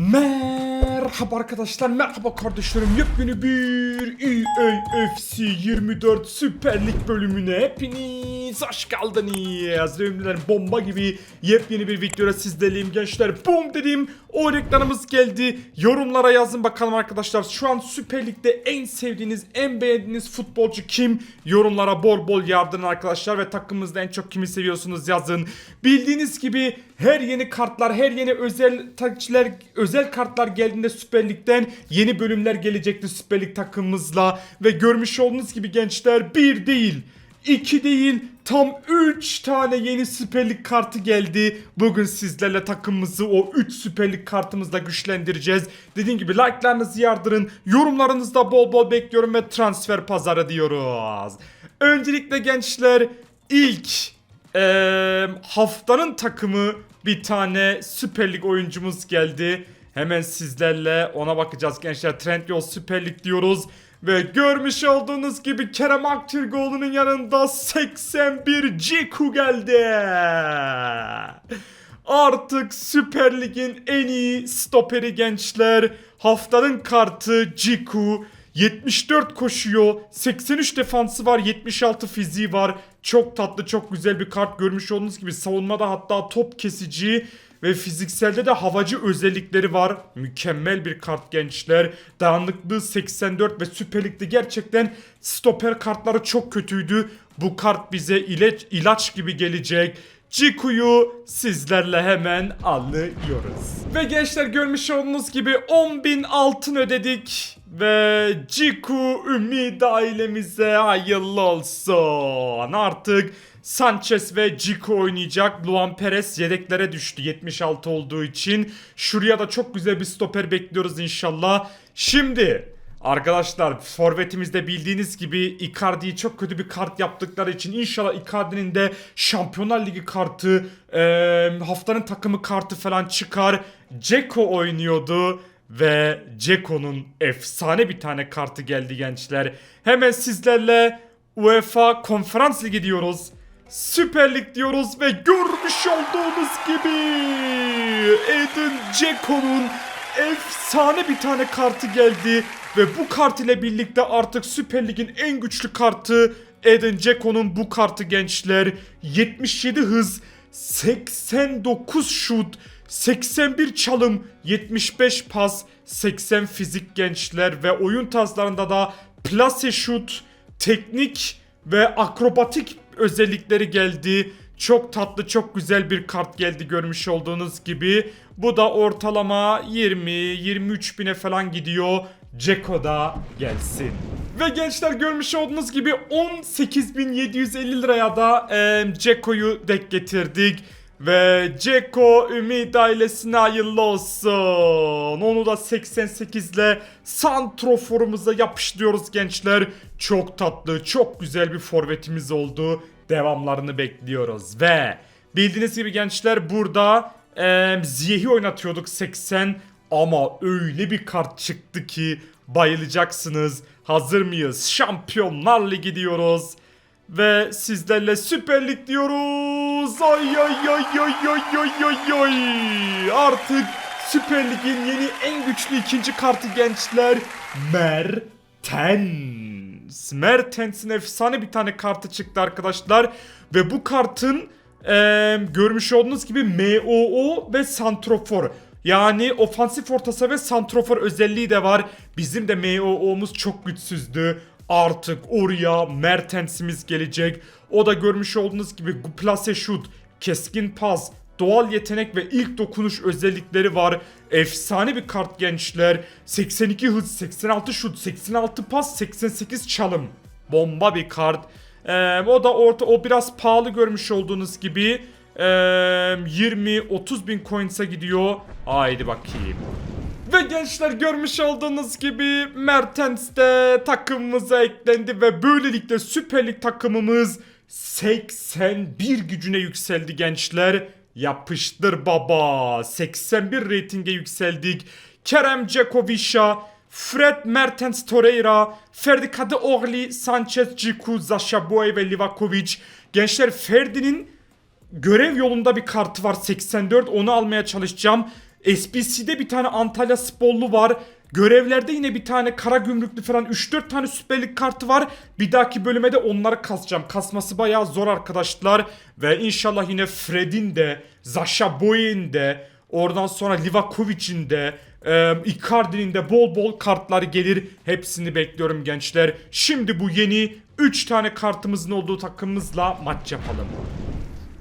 Merhaba arkadaşlar, merhaba kardeşlerim. Yepyeni bir EAFC 24 Süper Lig bölümüne hepiniz hoş geldiniz. Ümrülerim bomba gibi yepyeni bir videoda sizlerleyim gençler. Bum dedim, o reklamımız geldi. Yorumlara yazın bakalım arkadaşlar. Şu an Süper Lig'de en sevdiğiniz, en beğendiğiniz futbolcu kim? Yorumlara bol bol yardırın arkadaşlar ve takımımızda en çok kimi seviyorsunuz yazın. Bildiğiniz gibi her yeni kartlar, her yeni özel takçiler, özel kartlar geldiğinde Süper Lig'den yeni bölümler gelecekti Süper Lig takımımızla ve görmüş olduğunuz gibi gençler bir değil, iki değil, tam 3 tane yeni Süper Lig kartı geldi. Bugün sizlerle takımımızı o 3 Süper Lig kartımızla güçlendireceğiz. Dediğim gibi like'larınızı yardırın, yorumlarınızda bol bol bekliyorum ve transfer pazarı diyoruz. Öncelikle gençler ilk ee, haftanın takımı bir tane Süper Lig oyuncumuz geldi. Hemen sizlerle ona bakacağız gençler. Trendyol Süper Lig diyoruz. Ve görmüş olduğunuz gibi Kerem Aktürkoğlu'nun yanında 81 Ciku geldi. Artık Süper Lig'in en iyi stoperi gençler. Haftanın kartı Ciku. 74 koşuyor. 83 defansı var. 76 fiziği var. Çok tatlı, çok güzel bir kart görmüş olduğunuz gibi. Savunmada hatta top kesici ve fizikselde de havacı özellikleri var. Mükemmel bir kart gençler. Dayanıklığı 84 ve Süper Lig'de gerçekten stoper kartları çok kötüydü. Bu kart bize ilaç, ilaç gibi gelecek. Ciku'yu sizlerle hemen alıyoruz. Ve gençler görmüş olduğunuz gibi 10.000 altın ödedik. Ve Ciku Ümit ailemize hayırlı olsun. Artık Sanchez ve Ciku oynayacak. Luan Perez yedeklere düştü 76 olduğu için. Şuraya da çok güzel bir stoper bekliyoruz inşallah. Şimdi Arkadaşlar forvetimizde bildiğiniz gibi Icardi'yi çok kötü bir kart yaptıkları için inşallah Icardi'nin de Şampiyonlar Ligi kartı eee, haftanın takımı kartı falan çıkar. Ceko oynuyordu ve Ceko'nun efsane bir tane kartı geldi gençler. Hemen sizlerle UEFA Konferans Ligi diyoruz. Süper Lig diyoruz ve görmüş olduğunuz gibi Edin Ceko'nun efsane bir tane kartı geldi ve bu kart ile birlikte artık Süper Lig'in en güçlü kartı Edin Dzeko'nun bu kartı gençler. 77 hız 89 şut 81 çalım 75 pas 80 fizik gençler ve oyun tarzlarında da plase şut teknik ve akrobatik özellikleri geldi. Çok tatlı, çok güzel bir kart geldi görmüş olduğunuz gibi. Bu da ortalama 20-23 bine falan gidiyor. Ceko da gelsin. Ve gençler görmüş olduğunuz gibi 18.750 liraya da Ceko'yu dek getirdik. Ve Ceko Ümit ailesine hayırlı olsun. Onu da 88 ile Santrofor'umuza yapıştırıyoruz gençler. Çok tatlı, çok güzel bir forvetimiz oldu. Devamlarını bekliyoruz. Ve bildiğiniz gibi gençler burada e, Ziyeh'i oynatıyorduk 80 ama öyle bir kart çıktı ki bayılacaksınız. Hazır mıyız? Şampiyonlar Ligi diyoruz. Ve sizlerle Süper Lig diyoruz. Ay ay ay ay ay ay ay ay. Artık Süper Lig'in yeni en güçlü ikinci kartı gençler. Mertens. Mertens'in efsane bir tane kartı çıktı arkadaşlar. Ve bu kartın eee, görmüş olduğunuz gibi MOO ve Santrofor. Yani ofansif orta saha ve santrofor özelliği de var. Bizim de MOO'muz çok güçsüzdü. Artık oraya Mertens'imiz gelecek. O da görmüş olduğunuz gibi plase şut, keskin pas, doğal yetenek ve ilk dokunuş özellikleri var. Efsane bir kart gençler. 82 hız, 86 şut, 86 pas, 88 çalım. Bomba bir kart. Ee, o da orta o biraz pahalı görmüş olduğunuz gibi. Ee, 20-30 bin coins'a gidiyor. Haydi bakayım. Ve gençler görmüş olduğunuz gibi Mertens de takımımıza eklendi ve böylelikle Süper Lig takımımız 81 gücüne yükseldi gençler. Yapıştır baba. 81 reytinge yükseldik. Kerem Cekovic'a, Fred Mertens Torreira, Ferdi Kadıoğlu, Sanchez Ciku, Zasha ve Livakovic. Gençler Ferdi'nin görev yolunda bir kartı var 84 onu almaya çalışacağım. SBC'de bir tane Antalya Sporlu var. Görevlerde yine bir tane kara gümrüklü falan 3-4 tane Süper Lig kartı var. Bir dahaki bölüme de onları kasacağım. Kasması bayağı zor arkadaşlar. Ve inşallah yine Fred'in de, Zasha Boy'in de, oradan sonra Livakovic'in de, e, Icardi'nin de bol bol kartlar gelir. Hepsini bekliyorum gençler. Şimdi bu yeni 3 tane kartımızın olduğu takımımızla maç yapalım.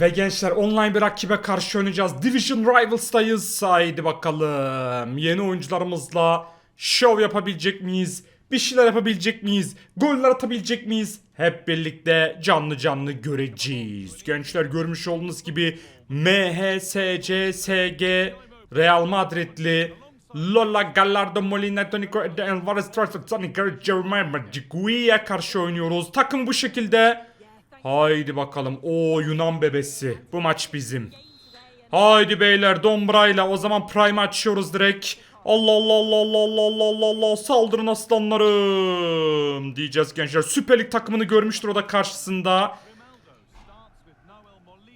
Ve gençler online bir rakibe karşı oynayacağız. Division Rivals'tayız. Haydi bakalım. Yeni oyuncularımızla şov yapabilecek miyiz? Bir şeyler yapabilecek miyiz? Goller atabilecek miyiz? Hep birlikte canlı canlı göreceğiz. Gençler görmüş olduğunuz gibi MHSCSG Real Madridli Lola Gallardo Molina Tonico Alvarez Trafford Tonico Jeremiah Magigui'ye karşı oynuyoruz. Takım bu şekilde. Haydi bakalım. O Yunan bebesi. Bu maç bizim. Haydi beyler Dombra'yla o zaman Prime açıyoruz direkt. Allah Allah Allah Allah Allah Allah Allah Allah saldırın aslanlarım diyeceğiz gençler. Süper Lig takımını görmüştür o da karşısında.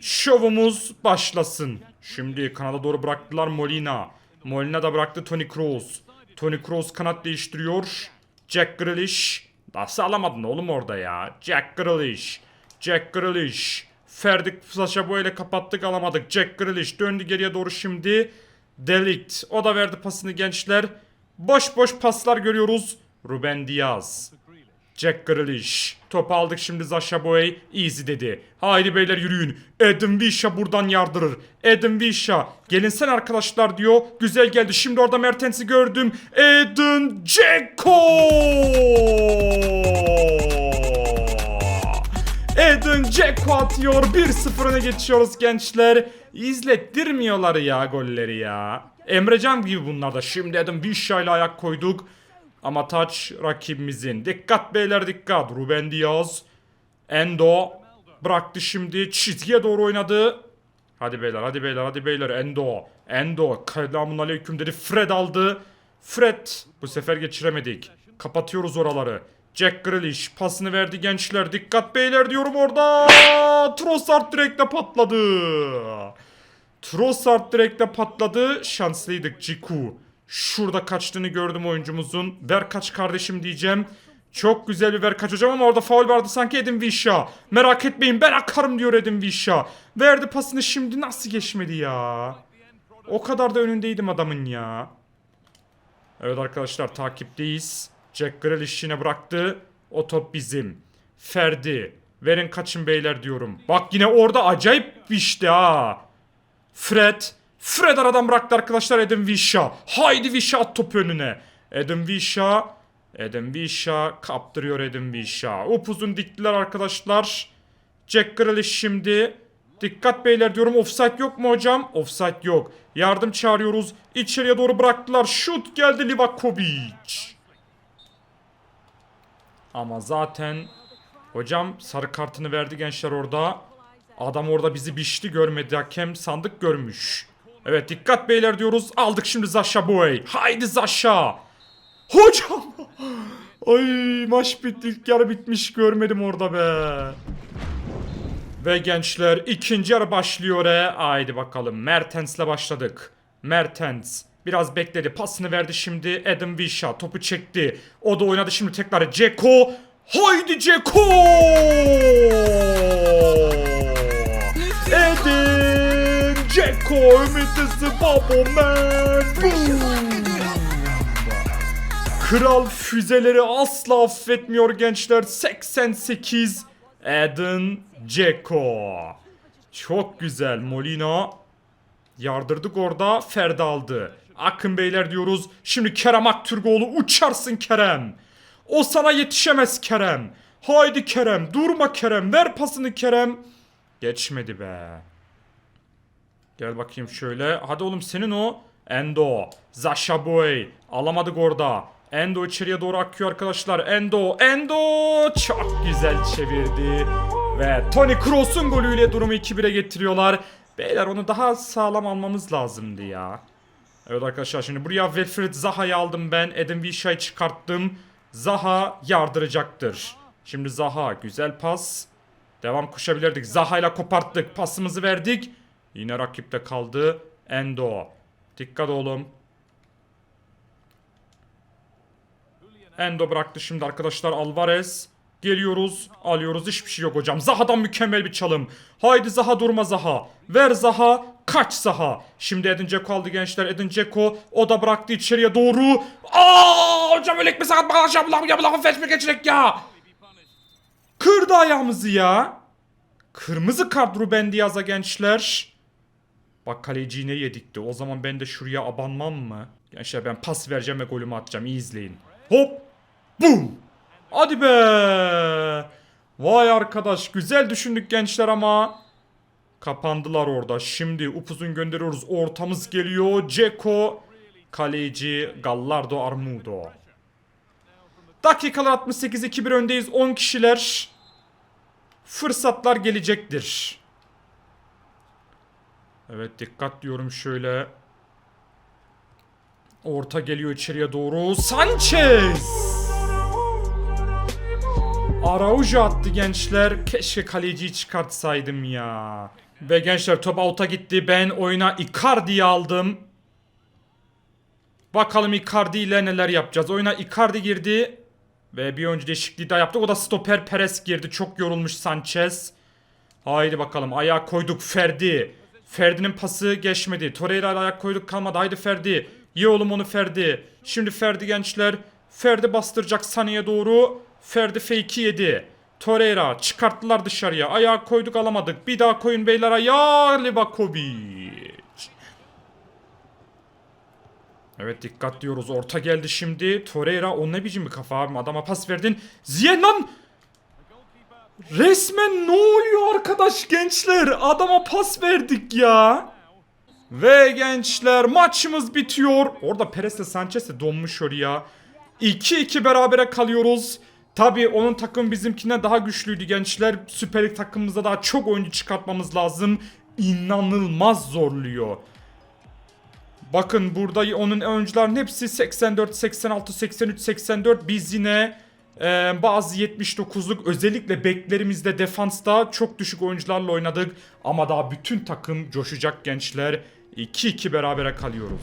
Şovumuz başlasın. Şimdi kanada doğru bıraktılar Molina. Molina da bıraktı Tony Kroos. Tony Kroos kanat değiştiriyor. Jack Grealish. Nasıl alamadın oğlum orada ya? Jack Grealish. Jack Grealish. Ferdi Saşa ile kapattık alamadık. Jack Grealish döndü geriye doğru şimdi. Delict. O da verdi pasını gençler. Boş boş paslar görüyoruz. Ruben Diaz. Jack Grealish. Top aldık şimdi Zasha Boy. Easy dedi. Haydi beyler yürüyün. Adam Visha buradan yardırır. Adam Visha. Gelin arkadaşlar diyor. Güzel geldi. Şimdi orada Mertens'i gördüm. Eden Dzeko. Eden Dzeko atıyor. 1-0 öne geçiyoruz gençler. İzlettirmiyorlar ya golleri ya. Emrecan gibi bunlar da. Şimdi Eden Visha ile ayak koyduk. Ama taç rakibimizin. Dikkat beyler dikkat. Ruben Diaz. Endo. Bıraktı şimdi. Çizgiye doğru oynadı. Hadi beyler hadi beyler hadi beyler. Endo. Endo. Selamun aleyküm dedi. Fred aldı. Fred. Bu sefer geçiremedik. Kapatıyoruz oraları. Jack Grealish pasını verdi gençler. Dikkat beyler diyorum orada. Trossard direkte patladı. Trossard direkte patladı. Şanslıydık Ciku. Şurada kaçtığını gördüm oyuncumuzun. Ver kaç kardeşim diyeceğim. Çok güzel bir ver kaç hocam ama orada faul vardı sanki Edin Visha. Merak etmeyin ben akarım diyor Edin Visha. Verdi pasını şimdi nasıl geçmedi ya. O kadar da önündeydim adamın ya. Evet arkadaşlar takipteyiz. Jack Grealish yine bıraktı. O top bizim. Ferdi. Verin kaçın beyler diyorum. Bak yine orada acayip işte ha. Fred. Fred aradan bıraktı arkadaşlar Adam Visha. Haydi Visha at topu önüne. Adam Visha. Adam Visha kaptırıyor Adam Visha. Upuzun diktiler arkadaşlar. Jack Grealish şimdi. Dikkat beyler diyorum offside yok mu hocam? Offside yok. Yardım çağırıyoruz. İçeriye doğru bıraktılar. Şut geldi Livakovic. Ama zaten hocam sarı kartını verdi gençler orada. Adam orada bizi biçti görmedi. Hakem sandık görmüş. Evet dikkat beyler diyoruz. Aldık şimdi Zasha Boy. Haydi Zasha. Hocam. Ay maç bitti. İlk yarı bitmiş görmedim orada be. Ve gençler ikinci yarı başlıyor he. Haydi bakalım. Mertens'le başladık. Mertens. Biraz bekledi. Pasını verdi şimdi. Adam Visha topu çekti. O da oynadı şimdi tekrar. Ceko. Haydi Ceko. Edin Ceko ümitisi babo man. Boom. Kral füzeleri asla affetmiyor gençler. 88 Eden Ceko. Çok güzel Molina. Yardırdık orada. Ferdi aldı. Akın beyler diyoruz. Şimdi Kerem Aktürkoğlu uçarsın Kerem. O sana yetişemez Kerem. Haydi Kerem. Durma Kerem. Ver pasını Kerem. Geçmedi be. Gel bakayım şöyle. Hadi oğlum senin o. Endo. Zasha Boy. Alamadık orada. Endo içeriye doğru akıyor arkadaşlar. Endo. Endo. Çok güzel çevirdi. Ve Toni Kroos'un golüyle durumu 2-1'e getiriyorlar. Beyler onu daha sağlam almamız lazımdı ya. Evet arkadaşlar şimdi buraya Wilfried Zaha'yı aldım ben. Edin Visha'yı çıkarttım. Zaha yardıracaktır. Şimdi Zaha güzel pas. Devam koşabilirdik. Zaha ile koparttık. Pasımızı verdik. Yine rakipte kaldı. Endo. Dikkat oğlum. Endo bıraktı şimdi arkadaşlar Alvarez. Geliyoruz, alıyoruz. Hiçbir şey yok hocam. Zaha'dan mükemmel bir çalım. Haydi Zaha durma Zaha. Ver Zaha, kaç Zaha. Şimdi Edin Dzeko aldı gençler. Edin Dzeko o da bıraktı içeriye doğru. Aa hocam öyle ekme sakat bağlaş yapılan yapılan feşme geçecek ya. Kırdı ayağımızı ya. Kırmızı kart Ruben Diaz'a gençler. Bak kaleciyi ne yedikti. O zaman ben de şuraya abanmam mı? Gençler ben pas vereceğim ve golümü atacağım. İyi izleyin. Hop. Bum. Hadi be. Vay arkadaş güzel düşündük gençler ama. Kapandılar orada. Şimdi upuzun gönderiyoruz. Ortamız geliyor. Ceko. Kaleci Gallardo Armudo. Dakikalar 68 2-1 öndeyiz. 10 kişiler. Fırsatlar gelecektir. Evet dikkat diyorum şöyle. Orta geliyor içeriye doğru. Sanchez! Araujo attı gençler. Keşke kaleciyi çıkartsaydım ya. Ve gençler top out'a gitti. Ben oyuna Icardi'yi aldım. Bakalım Icardi ile neler yapacağız. Oyuna Icardi girdi. Ve bir oyuncu değişikliği daha yaptık. O da stoper Perez girdi. Çok yorulmuş Sanchez. Haydi bakalım ayağa koyduk Ferdi. Ferdi'nin pası geçmedi. Torreira ayak koyduk kalmadı. Haydi Ferdi. Ye oğlum onu Ferdi. Şimdi Ferdi gençler. Ferdi bastıracak Sani'ye doğru. Ferdi fake'i yedi. Torreira çıkarttılar dışarıya. Ayağa koyduk alamadık. Bir daha koyun beyler ayağa Livakovic. Evet dikkat diyoruz. Orta geldi şimdi. Torreira o ne biçim bir kafa abim. Adama pas verdin. Ziyen lan! Resmen ne oluyor arkadaş gençler? Adama pas verdik ya. Ve gençler maçımız bitiyor. Orada Perez de Sanchez de donmuş oraya. 2-2 berabere kalıyoruz. Tabii onun takım bizimkinden daha güçlüydü gençler. Süper Lig takımımızda daha çok oyuncu çıkartmamız lazım. İnanılmaz zorluyor. Bakın burada onun oyuncuların hepsi 84, 86, 83, 84. Biz yine e, bazı 79'luk özellikle beklerimizde defansta çok düşük oyuncularla oynadık. Ama daha bütün takım coşacak gençler. 2-2 berabere kalıyoruz.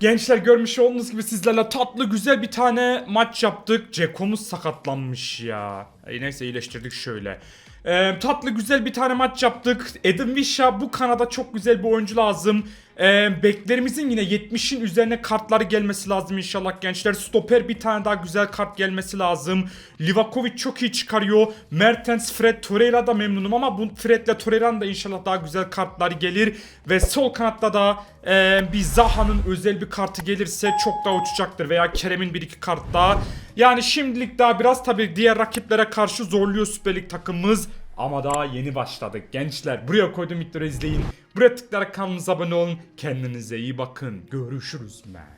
Gençler görmüş olduğunuz gibi sizlerle tatlı güzel bir tane maç yaptık. Ceko'muz sakatlanmış ya. E, neyse iyileştirdik şöyle. Ee, tatlı güzel bir tane maç yaptık. Edin Visha bu kanada çok güzel bir oyuncu lazım. Ee, beklerimizin yine 70'in üzerine kartları gelmesi lazım inşallah gençler. Stoper bir tane daha güzel kart gelmesi lazım. Livakovic çok iyi çıkarıyor. Mertens, Fred, Torreira da memnunum ama bu Fred'le Torreira'nın da inşallah daha güzel kartlar gelir. Ve sol kanatta da e, bir Zaha'nın özel bir kartı gelirse çok daha uçacaktır. Veya Kerem'in bir iki kart daha. Yani şimdilik daha biraz tabii diğer rakiplere karşı zorluyor Süper Lig takımımız. Ama daha yeni başladık gençler. Buraya koydum videoları izleyin. Buraya tıklayarak kanalımıza abone olun. Kendinize iyi bakın. Görüşürüz man.